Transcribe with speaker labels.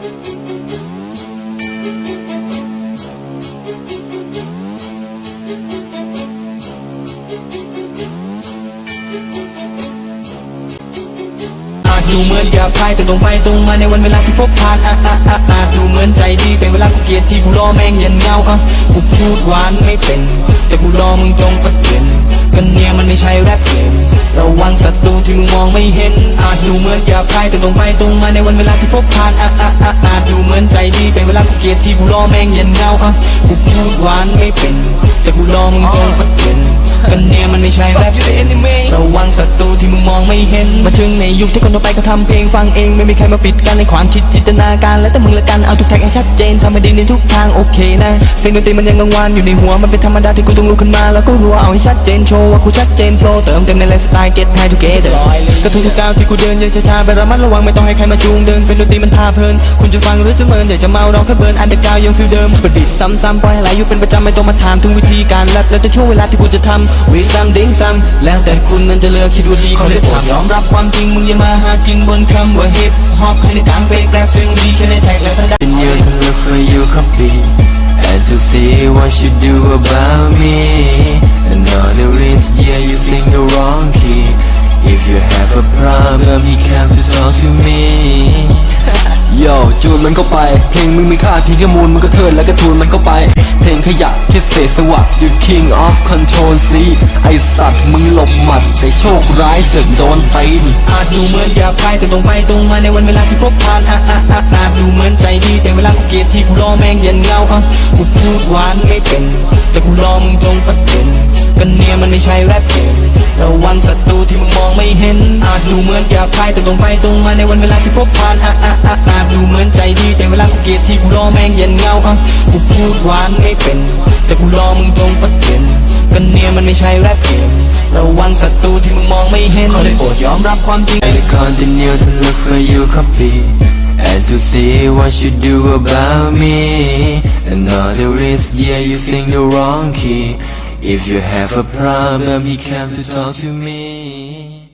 Speaker 1: อาจดูเหมือนหยาบคายแต่ตรงไปตรงมาในวันเวลาที่พบผ่านอะอะอะอาจดูเหมือนใจดีแต่เวลากูเกลียดที่กูรอแม่งยันเงาอะกูพูดหวานไม่เป็น แต่กูรอมึงตรงประเด็นกันเนี่ยมันไม่ใช่แรปเกมระวังศัต ที่มึงมองไม่เห็น อาจดูเหมือนหยาบคายแต่ตรงไปตรงมาในวันเวลาที่พบผ่านอะอะอะอาจดูเหมือนใจดีเป็นเวลากูเกลียดที่กูรอแม่งยันเงาอะกูพูดหวานไม่เป็น แต่กูรอมึงตรงปะเด็น กันเนี่ยมันไม่ใช่แรปเกมระวังศัตรูที่มึงมองไม่เห็น มาถึงในยุคที่คนทั่วไปก็ทำเพลงฟังเอง ไม่มีใครมาปิดกั้นในความคิดจินตนาการ และแต่มึงละกันเอาทุกแท็กให้ชัดเจนทำให้ดีในทุกทางโอเคนะเสียงดนตรีมันยังกังวานอยู่ในหัวมันเป็นธรรมดาที่กูต้องลุกขึ้นมาแล้วก็รัวเอาให้ชัดเจนโชว์ว่ากูชัดเจนโฟล์เติมเต็มในไลฟ์สไตล์เก็ตไฮทูเกเดอร์ก็ทุกทุกก้าวที่กูเดินยังช้าๆไประมัดระวังไม่ต้องให้ใครมาจูงเดินเสียงดนตรีมันพาเพลินคุณจะฟังหรือจะเมินอยากจะเมาเราแค่เบิร์นอันเดอร์กราวยังฟิลเดิมเปิดบีทซ้ำๆปล่อยไหลอยู่เป็นประจำไม่ต้องมาถามถึงวิธีการแรปแล้วแต่ช่วงเวลาที่กูจะทำวีซ้ำดิ้งซ้ำแล้วแต่คุณนั้นจะเลือกคิดว่าดีเขาเลยถามยอมรับความจริงมึงอย่ามาหากินบนคำว่าฮิปฮอปให้ในกลางเฟกแรปซึ่งดีแค่ในแท็กและสันดาน
Speaker 2: And you to look for you copy And to see what you do about me Another is yeah you sing the wrong key If you have a problem he come to talk to me โย จูนมันเข้าไป เพลงมึงมีค่าเพียงแค่มูลมันก็เทินแล้วก็ทูนมันเข้าไป เพลงขยะแค่เศษสวะ You king of control C ไอสัตว์มึงหลบหมัด แต่โชคร้ายเสึกโดนตีน
Speaker 1: อาจดูเหมือนหยาบคายแต่ตรงไปตรงมาในวันเวลาที่พบผ่านอะอะอะอาจดูเหมือนใจดีแต่เวลากูเกลียดที่กูรอแม่งยันเงาอะกูพูดหวานไม่เป็น แต่กูรอมึงตรงประเด็นกันเนี่ยมันไม่ใช่แรป ระวังศัตรูที่มึงมองไม่เห็น อาจดูเหมือนหยาบคายแต่ตรงไปตรงมาในวันเวลาที่พบผ่านอะอะอะอาจดูเหมือนใจดีแต่เวลากูเกลียดที่กูรอแม่งยันเงาอะกูพูดหวานไม่เป็น แต่กูรอมึงตรงประเด็นกันเนี่ยมันไม่ใช่แรปเกมระวังศัตรูที่มึงมองไม่เห็นขอได้โปรดยอมรับความจริง
Speaker 2: I continue to look for you copy And to see what you do about me Another is yeah you sing the wrong key If you have a problem he come to talk to me